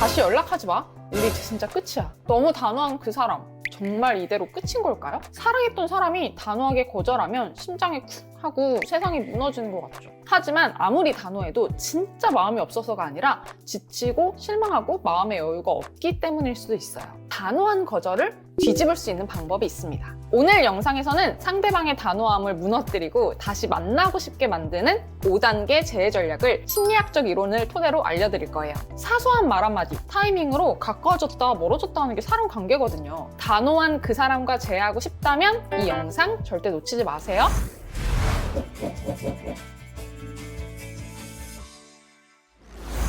다시 연락하지 마. 우리 진짜 끝이야. 너무 단호한 그 사람. 정말 이대로 끝인 걸까요? 사랑했던 사람이 단호하게 거절하면 심장이 쿵 하고 세상이 무너지는 것 같죠. 하지만 아무리 단호해도 진짜 마음이 없어서가 아니라 지치고 실망하고 마음의 여유가 없기 때문일 수도 있어요. 단호한 거절을 뒤집을 수 있는 방법이 있습니다. 오늘 영상에서는 상대방의 단호함을 무너뜨리고 다시 만나고 싶게 만드는 5단계 재해 전략을 심리학적 이론을 토대로 알려드릴 거예요. 사소한 말 한마디, 타이밍으로 가까워졌다 멀어졌다 하는 게 사람 관계거든요. 단호한 그 사람과 재회하고 싶다면 이 영상 절대 놓치지 마세요.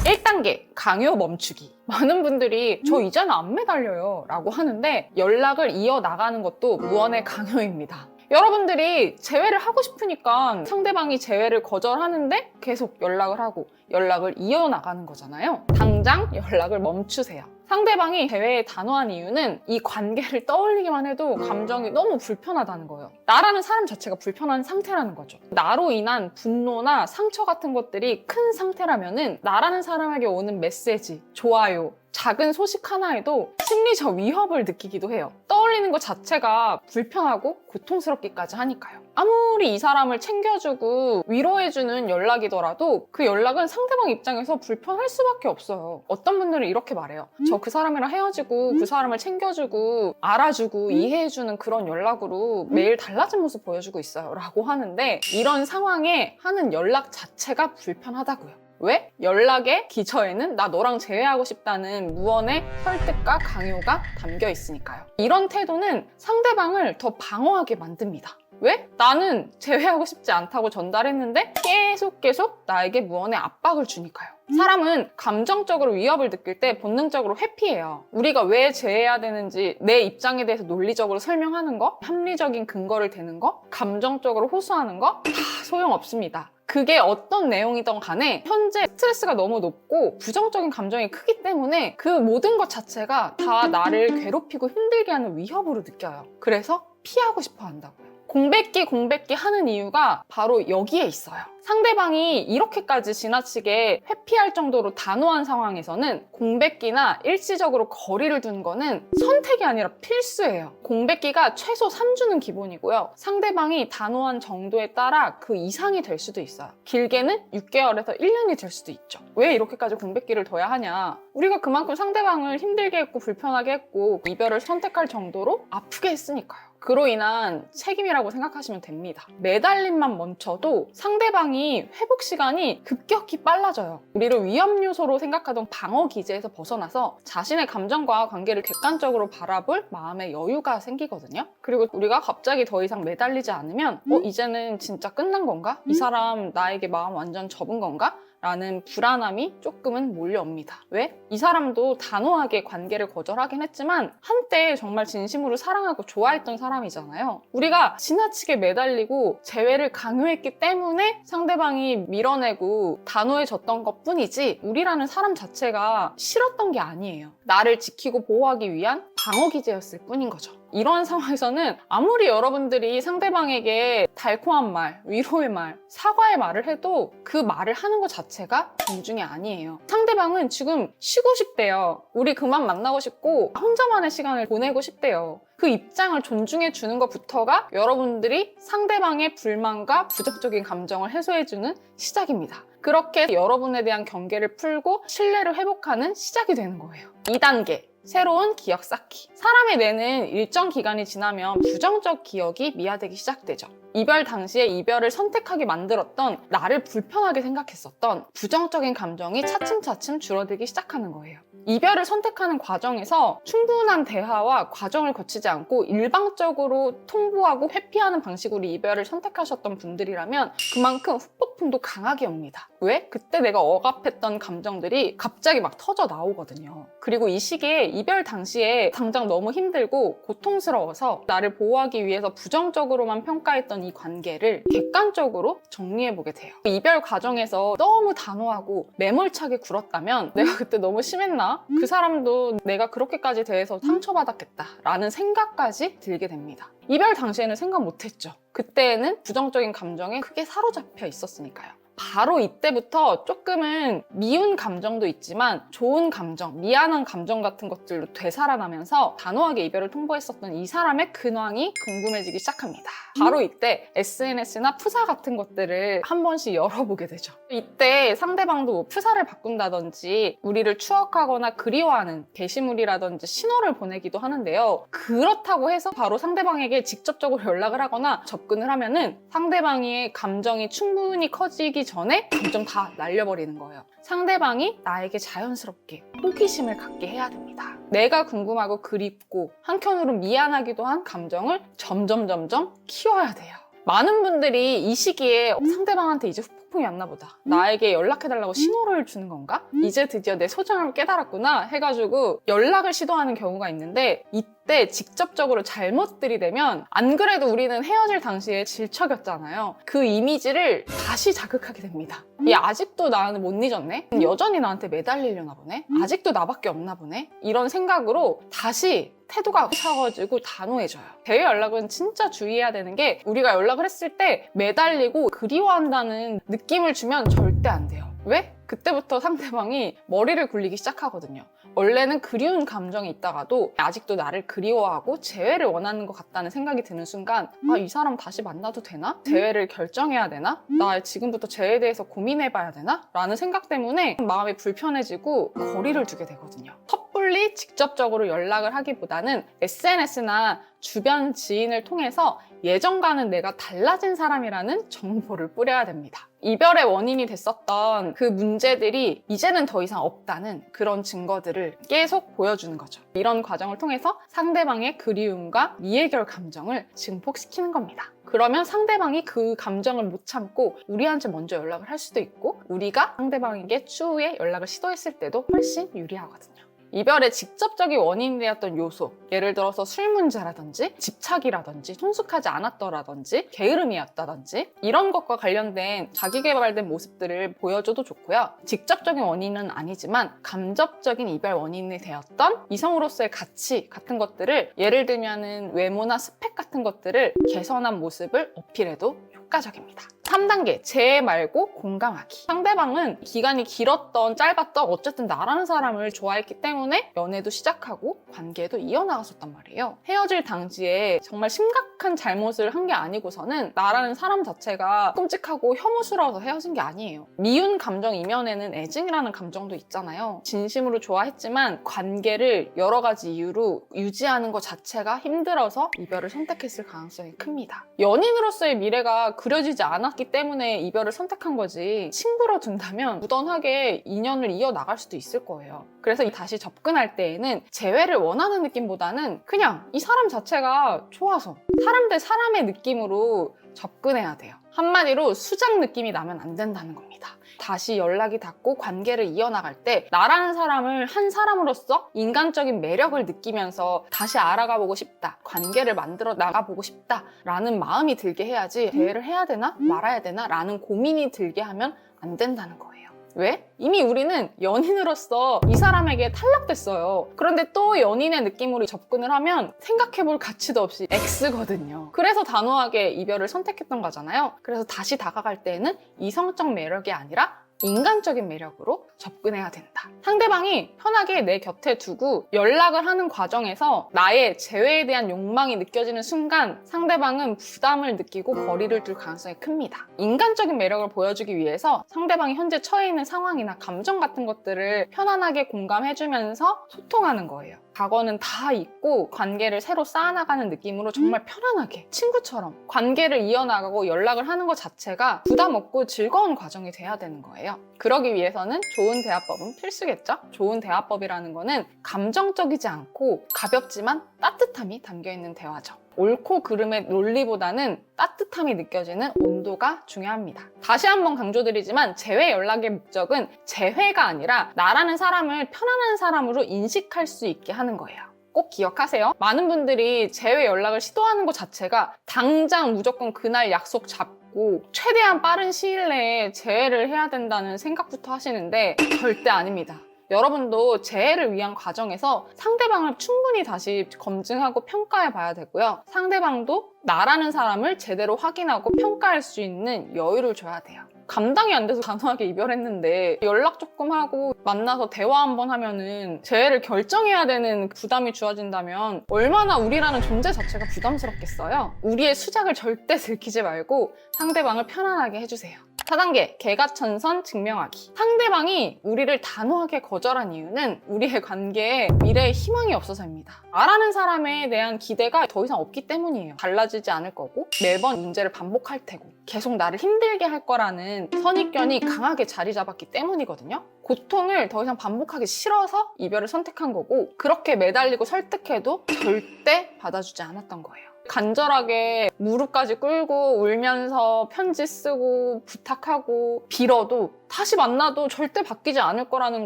1단계 강요 멈추기. 많은 분들이 저 이제는 안 매달려요 라고 하는데 연락을 이어나가는 것도 무언의 강요입니다. 여러분들이 재회를 하고 싶으니까 상대방이 재회를 거절하는데 계속 연락을 하고 연락을 이어나가는 거잖아요. 당장 연락을 멈추세요. 상대방이 재회에 단호한 이유는 이 관계를 떠올리기만 해도 감정이 너무 불편하다는 거예요. 나라는 사람 자체가 불편한 상태라는 거죠. 나로 인한 분노나 상처 같은 것들이 큰 상태라면은 나라는 사람에게 오는 메시지, 좋아요, 작은 소식 하나에도 심리적 위협을 느끼기도 해요. 떠올리는 것 자체가 불편하고 고통스럽기까지 하니까요. 아무리 이 사람을 챙겨주고 위로해주는 연락이더라도 그 연락은 상대방 입장에서 불편할 수밖에 없어요. 어떤 분들은 이렇게 말해요. 저 그 사람이랑 헤어지고 그 사람을 챙겨주고 알아주고 이해해주는 그런 연락으로 매일 달라진 모습 보여주고 있어요. 라고 하는데 이런 상황에 하는 연락 자체가 불편하다고요. 왜? 연락의 기저에는 나 너랑 재회하고 싶다는 무언의 설득과 강요가 담겨 있으니까요. 이런 태도는 상대방을 더 방어하게 만듭니다. 왜? 나는 재회하고 싶지 않다고 전달했는데 계속 계속 나에게 무언의 압박을 주니까요. 사람은 감정적으로 위협을 느낄 때 본능적으로 회피해요. 우리가 왜 재해야 되는지 내 입장에 대해서 논리적으로 설명하는 거, 합리적인 근거를 대는 거, 감정적으로 호소하는 거 다 소용없습니다. 그게 어떤 내용이든 간에 현재 스트레스가 너무 높고 부정적인 감정이 크기 때문에 그 모든 것 자체가 다 나를 괴롭히고 힘들게 하는 위협으로 느껴요. 그래서 피하고 싶어 한다고요. 공백기 공백기 하는 이유가 바로 여기에 있어요. 상대방이 이렇게까지 지나치게 회피할 정도로 단호한 상황에서는 공백기나 일시적으로 거리를 두는 거는 선택이 아니라 필수예요. 공백기가 최소 3주는 기본이고요. 상대방이 단호한 정도에 따라 그 이상이 될 수도 있어요. 길게는 6개월에서 1년이 될 수도 있죠. 왜 이렇게까지 공백기를 둬야 하냐? 우리가 그만큼 상대방을 힘들게 했고 불편하게 했고 이별을 선택할 정도로 아프게 했으니까요. 그로 인한 책임이라고 생각하시면 됩니다. 매달림만 멈춰도 상대방이 회복 시간이 급격히 빨라져요. 우리를 위험 요소로 생각하던 방어 기제에서 벗어나서 자신의 감정과 관계를 객관적으로 바라볼 마음의 여유가 생기거든요. 그리고 우리가 갑자기 더 이상 매달리지 않으면 어 이제는 진짜 끝난 건가? 이 사람 나에게 마음 완전 접은 건가? 라는 불안함이 조금은 몰려옵니다. 왜? 이 사람도 단호하게 관계를 거절하긴 했지만 한때 정말 진심으로 사랑하고 좋아했던 사람이잖아요. 우리가 지나치게 매달리고 재회를 강요했기 때문에 상대방이 밀어내고 단호해졌던 것 뿐이지 우리라는 사람 자체가 싫었던 게 아니에요. 나를 지키고 보호하기 위한 방어 기제였을 뿐인 거죠. 이런 상황에서는 아무리 여러분들이 상대방에게 달콤한 말, 위로의 말, 사과의 말을 해도 그 말을 하는 것 자체가 존중이 아니에요. 상대방은 지금 쉬고 싶대요. 우리 그만 만나고 싶고 혼자만의 시간을 보내고 싶대요. 그 입장을 존중해 주는 것부터가 여러분들이 상대방의 불만과 부정적인 감정을 해소해 주는 시작입니다. 그렇게 여러분에 대한 경계를 풀고 신뢰를 회복하는 시작이 되는 거예요. 2단계. 새로운 기억 쌓기. 사람의 뇌는 일정 기간이 지나면 부정적 기억이 미화되기 시작되죠. 이별 당시에 이별을 선택하게 만들었던 나를 불편하게 생각했었던 부정적인 감정이 차츰차츰 줄어들기 시작하는 거예요. 이별을 선택하는 과정에서 충분한 대화와 과정을 거치지 않고 일방적으로 통보하고 회피하는 방식으로 이별을 선택하셨던 분들이라면 그만큼 후폭풍도 강하게 옵니다. 왜? 그때 내가 억압했던 감정들이 갑자기 막 터져 나오거든요. 그리고 이 시기에 이별 당시에 당장 너무 힘들고 고통스러워서 나를 보호하기 위해서 부정적으로만 평가했던 이 관계를 객관적으로 정리해보게 돼요. 이별 과정에서 너무 단호하고 매몰차게 굴었다면 내가 그때 너무 심했나? 그 사람도 내가 그렇게까지 대해서 상처받았겠다라는 생각까지 들게 됩니다. 이별 당시에는 생각 못했죠. 그때는 부정적인 감정에 크게 사로잡혀 있었으니까요. 바로 이때부터 조금은 미운 감정도 있지만 좋은 감정, 미안한 감정 같은 것들로 되살아나면서 단호하게 이별을 통보했었던 이 사람의 근황이 궁금해지기 시작합니다. 바로 이때 SNS나 푸사 같은 것들을 한 번씩 열어보게 되죠. 이때 상대방도 뭐 푸사를 바꾼다든지 우리를 추억하거나 그리워하는 게시물이라든지 신호를 보내기도 하는데요. 그렇다고 해서 바로 상대방에게 직접적으로 연락을 하거나 접근을 하면은 상대방의 감정이 충분히 커지기 전에 감정 다 날려버리는 거예요. 상대방이 나에게 자연스럽게 호기심을 갖게 해야 됩니다. 내가 궁금하고 그립고 한켠으로 미안하기도 한 감정을 점점 점점 키워야 돼요. 많은 분들이 이 시기에 어, 상대방한테 이제 후폭풍이 왔나 보다. 나에게 연락해달라고 신호를 주는 건가? 이제 드디어 내 소중함을 깨달았구나 해가지고 연락을 시도하는 경우가 있는데 이때 직접적으로 잘못 들이대면 안 그래도 우리는 헤어질 당시에 질척였잖아요. 그 이미지를 다시 자극하게 됩니다. 얘 아직도 나는 못 잊었네? 여전히 나한테 매달리려나 보네? 아직도 나밖에 없나 보네? 이런 생각으로 다시 태도가 차가지고 단호해져요. 대외 연락은 진짜 주의해야 되는 게 우리가 연락을 했을 때 매달리고 그리워한다는 느낌을 주면 절대 안 돼요. 왜? 그때부터 상대방이 머리를 굴리기 시작하거든요. 원래는 그리운 감정이 있다가도 아직도 나를 그리워하고 재회를 원하는 것 같다는 생각이 드는 순간 아, 이 사람 다시 만나도 되나? 재회를 결정해야 되나? 나 지금부터 재회에 대해서 고민해봐야 되나? 라는 생각 때문에 마음이 불편해지고 거리를 두게 되거든요. 섣불리 직접적으로 연락을 하기보다는 SNS나 주변 지인을 통해서 예전과는 내가 달라진 사람이라는 정보를 뿌려야 됩니다. 이별의 원인이 됐었던 그 문제들이 이제는 더 이상 없다는 그런 증거들을 계속 보여주는 거죠. 이런 과정을 통해서 상대방의 그리움과 미해결 감정을 증폭시키는 겁니다. 그러면 상대방이 그 감정을 못 참고 우리한테 먼저 연락을 할 수도 있고 우리가 상대방에게 추후에 연락을 시도했을 때도 훨씬 유리하거든요. 이별의 직접적인 원인이 되었던 요소, 예를 들어서 술 문제라든지 집착이라든지 성숙하지 않았더라든지 게으름이었다든지 이런 것과 관련된 자기 개발된 모습들을 보여줘도 좋고요. 직접적인 원인은 아니지만 감접적인 이별 원인이 되었던 이성으로서의 가치 같은 것들을 예를 들면은 외모나 스펙 같은 것들을 개선한 모습을 어필해도 효과적입니다. 3단계, 재해 말고 공감하기. 상대방은 기간이 길었던 짧았던 어쨌든 나라는 사람을 좋아했기 때문에 연애도 시작하고 관계도 이어나갔었단 말이에요. 헤어질 당시에 정말 심각한 잘못을 한 게 아니고서는 나라는 사람 자체가 끔찍하고 혐오스러워서 헤어진 게 아니에요. 미운 감정 이면에는 애증이라는 감정도 있잖아요. 진심으로 좋아했지만 관계를 여러 가지 이유로 유지하는 것 자체가 힘들어서 이별을 선택했을 가능성이 큽니다. 연인으로서의 미래가 그려지지 않았 기 때문에 이별을 선택한 거지 친구로 둔다면 무던하게 인연을 이어나갈 수도 있을 거예요. 그래서 다시 접근할 때에는 재회를 원하는 느낌보다는 그냥 이 사람 자체가 좋아서 사람 대 사람의 느낌으로 접근해야 돼요. 한마디로 수작 느낌이 나면 안 된다는 겁니다. 다시 연락이 닿고 관계를 이어나갈 때 나라는 사람을 한 사람으로서 인간적인 매력을 느끼면서 다시 알아가 보고 싶다. 관계를 만들어 나가보고 싶다. 라는 마음이 들게 해야지 대회를 해야 되나 말아야 되나 라는 고민이 들게 하면 안 된다는 거예요. 왜? 이미 우리는 연인으로서 이 사람에게 탈락됐어요. 그런데 또 연인의 느낌으로 접근을 하면 생각해볼 가치도 없이 X거든요. 그래서 단호하게 이별을 선택했던 거잖아요. 그래서 다시 다가갈 때에는 이성적 매력이 아니라 인간적인 매력으로 접근해야 된다. 상대방이 편하게 내 곁에 두고 연락을 하는 과정에서 나의 재회에 대한 욕망이 느껴지는 순간 상대방은 부담을 느끼고 거리를 둘 가능성이 큽니다. 인간적인 매력을 보여주기 위해서 상대방이 현재 처해 있는 상황이나 감정 같은 것들을 편안하게 공감해주면서 소통하는 거예요. 과거는 다 잊고 관계를 새로 쌓아나가는 느낌으로 정말 편안하게 친구처럼 관계를 이어나가고 연락을 하는 것 자체가 부담 없고 즐거운 과정이 돼야 되는 거예요. 그러기 위해서는 좋은 대화법은 필수겠죠? 좋은 대화법이라는 거는 감정적이지 않고 가볍지만 따뜻함이 담겨 있는 대화죠. 옳고 그름의 논리보다는 따뜻함이 느껴지는 온도가 중요합니다. 다시 한번 강조드리지만 재회 연락의 목적은 재회가 아니라 나라는 사람을 편안한 사람으로 인식할 수 있게 하는 거예요. 꼭 기억하세요. 많은 분들이 재회 연락을 시도하는 것 자체가 당장 무조건 그날 약속 잡고 최대한 빠른 시일 내에 재회를 해야 된다는 생각부터 하시는데 절대 아닙니다. 여러분도 재해를 위한 과정에서 상대방을 충분히 다시 검증하고 평가해 봐야 되고요. 상대방도 나라는 사람을 제대로 확인하고 평가할 수 있는 여유를 줘야 돼요. 감당이 안 돼서 단호하게 이별했는데 연락 조금 하고 만나서 대화 한번 하면은 재회를 결정해야 되는 부담이 주어진다면 얼마나 우리라는 존재 자체가 부담스럽겠어요. 우리의 수작을 절대 들키지 말고 상대방을 편안하게 해주세요. 4단계 개가천선 증명하기. 상대방이 우리를 단호하게 거절한 이유는 우리의 관계에 미래에 희망이 없어서입니다. 말하는 사람에 대한 기대가 더 이상 없기 때문이에요. 달라지지 않을 거고 매번 문제를 반복할 테고 계속 나를 힘들게 할 거라는 선입견이 강하게 자리 잡았기 때문이거든요. 고통을 더 이상 반복하기 싫어서 이별을 선택한 거고 그렇게 매달리고 설득해도 절대 받아주지 않았던 거예요 간절하게 무릎까지 꿇고 울면서 편지 쓰고 부탁하고 빌어도 다시 만나도 절대 바뀌지 않을 거라는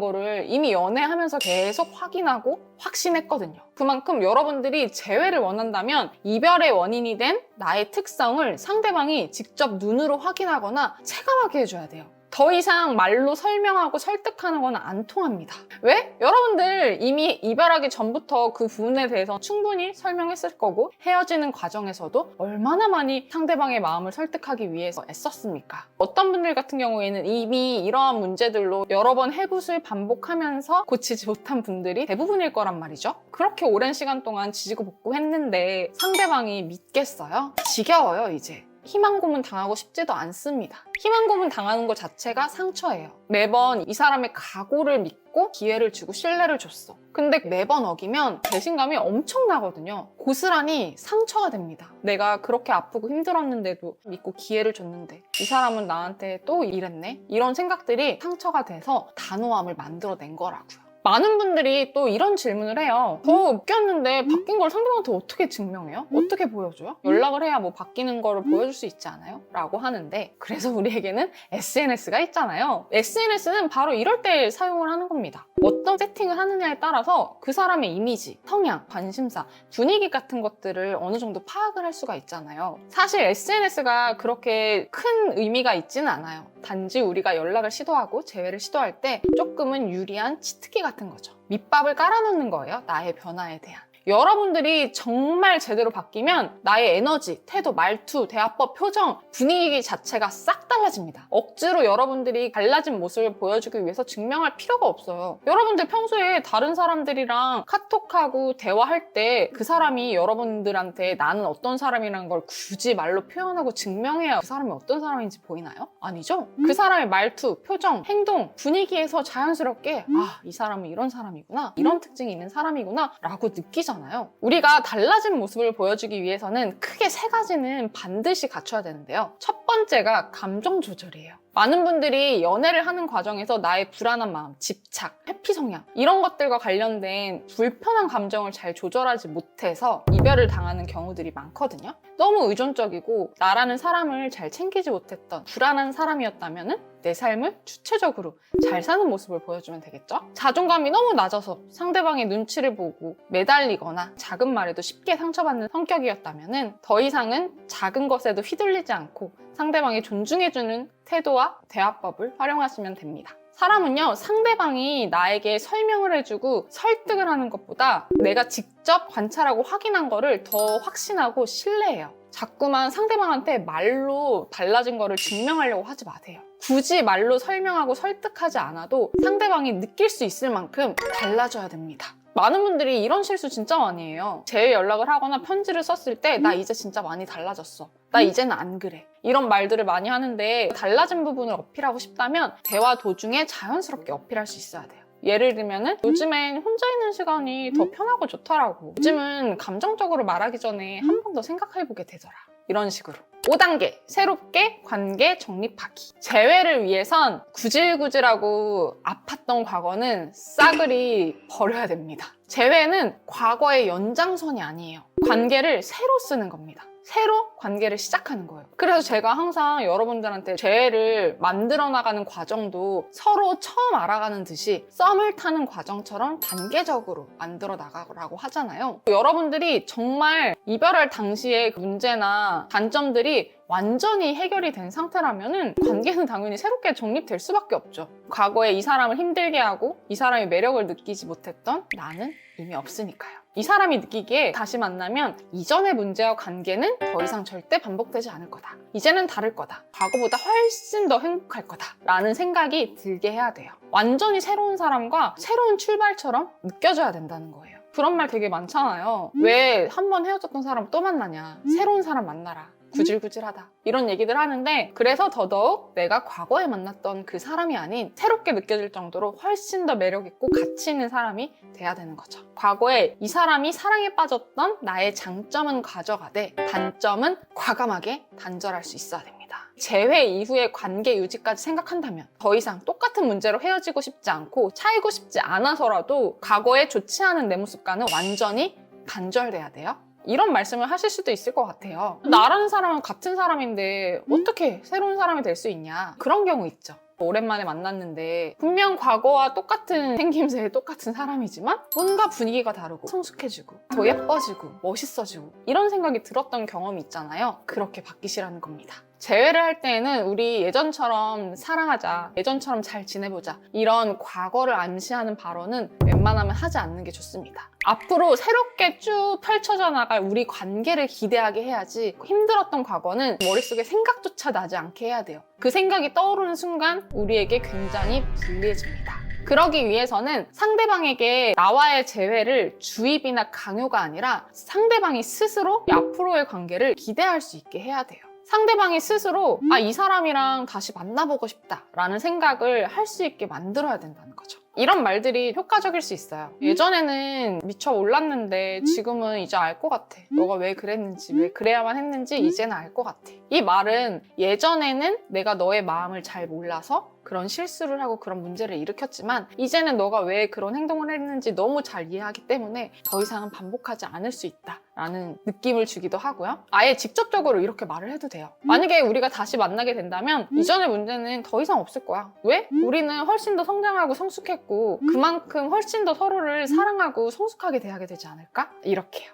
거를 이미 연애하면서 계속 확인하고 확신했거든요. 그만큼 여러분들이 재회를 원한다면 이별의 원인이 된 나의 특성을 상대방이 직접 눈으로 확인하거나 체감하게 해줘야 돼요. 더 이상 말로 설명하고 설득하는 건 안 통합니다. 왜? 여러분들 이미 이별하기 전부터 그 부분에 대해서 충분히 설명했을 거고 헤어지는 과정에서도 얼마나 많이 상대방의 마음을 설득하기 위해서 애썼습니까? 어떤 분들 같은 경우에는 이미 이러한 문제들로 여러 번 해붓을 반복하면서 고치지 못한 분들이 대부분일 거란 말이죠. 그렇게 오랜 시간 동안 지지고 볶고 했는데 상대방이 믿겠어요? 지겨워요, 이제. 희망 고문 당하고 싶지도 않습니다. 희망 고문 당하는 것 자체가 상처예요. 매번 이 사람의 각오를 믿고 기회를 주고 신뢰를 줬어. 근데 매번 어기면 배신감이 엄청나거든요. 고스란히 상처가 됩니다. 내가 그렇게 아프고 힘들었는데도 믿고 기회를 줬는데 이 사람은 나한테 또 이랬네? 이런 생각들이 상처가 돼서 단호함을 만들어낸 거라고요. 많은 분들이 또 이런 질문을 해요. 더 웃겼는데 바뀐 걸 상대방한테 어떻게 증명해요? 어떻게 보여줘요? 연락을 해야 뭐 바뀌는 거를 보여줄 수 있지 않아요? 라고 하는데 그래서 우리에게는 SNS가 있잖아요. SNS는 바로 이럴 때 사용을 하는 겁니다. 어떤 세팅을 하느냐에 따라서 그 사람의 이미지, 성향, 관심사, 분위기 같은 것들을 어느 정도 파악을 할 수가 있잖아요. 사실 SNS가 그렇게 큰 의미가 있지는 않아요. 단지 우리가 연락을 시도하고 재회를 시도할 때 조금은 유리한 치트키 같은 거죠. 밑밥을 깔아놓는 거예요. 나의 변화에 대한. 여러분들이 정말 제대로 바뀌면 나의 에너지, 태도, 말투, 대화법, 표정, 분위기 자체가 싹 달라집니다. 억지로 여러분들이 달라진 모습을 보여주기 위해서 증명할 필요가 없어요. 여러분들 평소에 다른 사람들이랑 카톡하고 대화할 때 그 사람이 여러분들한테 나는 어떤 사람이라는 걸 굳이 말로 표현하고 증명해야 그 사람이 어떤 사람인지 보이나요? 아니죠? 그 사람의 말투, 표정, 행동, 분위기에서 자연스럽게 아, 이 사람은 이런 사람이구나. 이런 특징이 있는 사람이구나. 라고 느끼잖아요. 우리가 달라진 모습을 보여주기 위해서는 크게 세 가지는 반드시 갖춰야 되는데요. 첫 번째가 감정 조절이에요. 많은 분들이 연애를 하는 과정에서 나의 불안한 마음, 집착, 회피 성향 이런 것들과 관련된 불편한 감정을 잘 조절하지 못해서 이별을 당하는 경우들이 많거든요. 너무 의존적이고 나라는 사람을 잘 챙기지 못했던 불안한 사람이었다면 내 삶을 주체적으로 잘 사는 모습을 보여주면 되겠죠? 자존감이 너무 낮아서 상대방의 눈치를 보고 매달리거나 작은 말에도 쉽게 상처받는 성격이었다면 더 이상은 작은 것에도 휘둘리지 않고 상대방이 존중해주는 태도와 대화법을 활용하시면 됩니다. 사람은요, 상대방이 나에게 설명을 해주고 설득을 하는 것보다 내가 직접 관찰하고 확인한 거를 더 확신하고 신뢰해요. 자꾸만 상대방한테 말로 달라진 거를 증명하려고 하지 마세요. 굳이 말로 설명하고 설득하지 않아도 상대방이 느낄 수 있을 만큼 달라져야 됩니다. 많은 분들이 이런 실수 진짜 많이 해요. 제 연락을 하거나 편지를 썼을 때 나 이제 진짜 많이 달라졌어. 나 이제는 안 그래. 이런 말들을 많이 하는데 달라진 부분을 어필하고 싶다면 대화 도중에 자연스럽게 어필할 수 있어야 돼요. 예를 들면은 요즘엔 혼자 있는 시간이 더 편하고 좋더라고. 요즘은 감정적으로 말하기 전에 한 번 더 생각해보게 되더라. 이런 식으로. 5단계 새롭게 관계 정립하기. 재회를 위해선 구질구질하고 아팠던 과거는 싸그리 버려야 됩니다. 재회는 과거의 연장선이 아니에요. 관계를 새로 쓰는 겁니다 새로 관계를 시작하는 거예요. 그래서 제가 항상 여러분들한테 재회를 만들어 나가는 과정도 서로 처음 알아가는 듯이 썸을 타는 과정처럼 단계적으로 만들어 나가라고 하잖아요. 여러분들이 정말 이별할 당시의 문제나 단점들이 완전히 해결이 된 상태라면 관계는 당연히 새롭게 정립될 수밖에 없죠. 과거에 이 사람을 힘들게 하고 이 사람의 매력을 느끼지 못했던 나는 이미 없으니까요. 이 사람이 느끼기에 다시 만나면 이전의 문제와 관계는 더 이상 절대 반복되지 않을 거다. 이제는 다를 거다. 과거보다 훨씬 더 행복할 거다. 라는 생각이 들게 해야 돼요. 완전히 새로운 사람과 새로운 출발처럼 느껴져야 된다는 거예요. 그런 말 되게 많잖아요. 왜 한 번 헤어졌던 사람 또 만나냐? 새로운 사람 만나라. 구질구질하다. 이런 얘기들 하는데 그래서 더더욱 내가 과거에 만났던 그 사람이 아닌 새롭게 느껴질 정도로 훨씬 더 매력 있고 가치 있는 사람이 돼야 되는 거죠. 과거에 이 사람이 사랑에 빠졌던 나의 장점은 가져가되 단점은 과감하게 단절할 수 있어야 됩니다. 재회 이후의 관계 유지까지 생각한다면 더 이상 똑같은 문제로 헤어지고 싶지 않고 차이고 싶지 않아서라도 과거에 좋지 않은 내 모습과는 완전히 단절돼야 돼요. 이런 말씀을 하실 수도 있을 것 같아요. 나라는 사람은 같은 사람인데 어떻게 새로운 사람이 될 수 있냐? 그런 경우 있죠. 오랜만에 만났는데 분명 과거와 똑같은 생김새의 똑같은 사람이지만 뭔가 분위기가 다르고 성숙해지고 더 예뻐지고 멋있어지고 이런 생각이 들었던 경험이 있잖아요. 그렇게 바뀌시라는 겁니다. 재회를 할 때에는 우리 예전처럼 사랑하자, 예전처럼 잘 지내보자 이런 과거를 암시하는 발언은 웬만하면 하지 않는 게 좋습니다. 앞으로 새롭게 쭉 펼쳐져 나갈 우리 관계를 기대하게 해야지 힘들었던 과거는 머릿속에 생각조차 나지 않게 해야 돼요. 그 생각이 떠오르는 순간 우리에게 굉장히 불리해집니다. 그러기 위해서는 상대방에게 나와의 재회를 주입이나 강요가 아니라 상대방이 스스로 이 앞으로의 관계를 기대할 수 있게 해야 돼요. 상대방이 스스로 아, 이 사람이랑 다시 만나보고 싶다 라는 생각을 할 수 있게 만들어야 된다는 거죠. 이런 말들이 효과적일 수 있어요. 예전에는 미쳐 올랐는데 지금은 이제 알 것 같아. 너가 왜 그랬는지, 왜 그래야만 했는지 이제는 알 것 같아. 이 말은 예전에는 내가 너의 마음을 잘 몰라서 그런 실수를 하고 그런 문제를 일으켰지만 이제는 너가 왜 그런 행동을 했는지 너무 잘 이해하기 때문에 더 이상은 반복하지 않을 수 있다. 라는 느낌을 주기도 하고요. 아예 직접적으로 이렇게 말을 해도 돼요. 만약에 우리가 다시 만나게 된다면 이전의 문제는 더 이상 없을 거야. 왜? 우리는 훨씬 더 성장하고 성숙했고 그만큼 훨씬 더 서로를 사랑하고 성숙하게 대하게 되지 않을까? 이렇게요.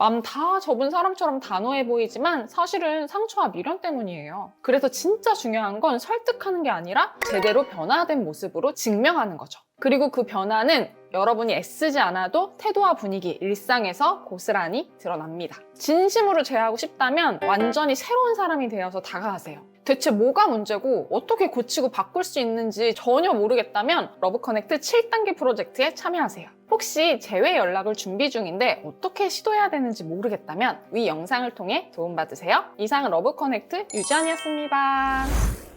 마음 다 접은 사람처럼 단호해 보이지만 사실은 상처와 미련 때문이에요. 그래서 진짜 중요한 건 설득하는 게 아니라 제대로 변화된 모습으로 증명하는 거죠. 그리고 그 변화는 여러분이 애쓰지 않아도 태도와 분위기, 일상에서 고스란히 드러납니다. 진심으로 제하고 싶다면 완전히 새로운 사람이 되어서 다가가세요. 대체 뭐가 문제고 어떻게 고치고 바꿀 수 있는지 전혀 모르겠다면 러브커넥트 7단계 프로젝트에 참여하세요. 혹시 재회 연락을 준비 중인데 어떻게 시도해야 되는지 모르겠다면 위 영상을 통해 도움받으세요. 이상 러브커넥트 유지안이었습니다.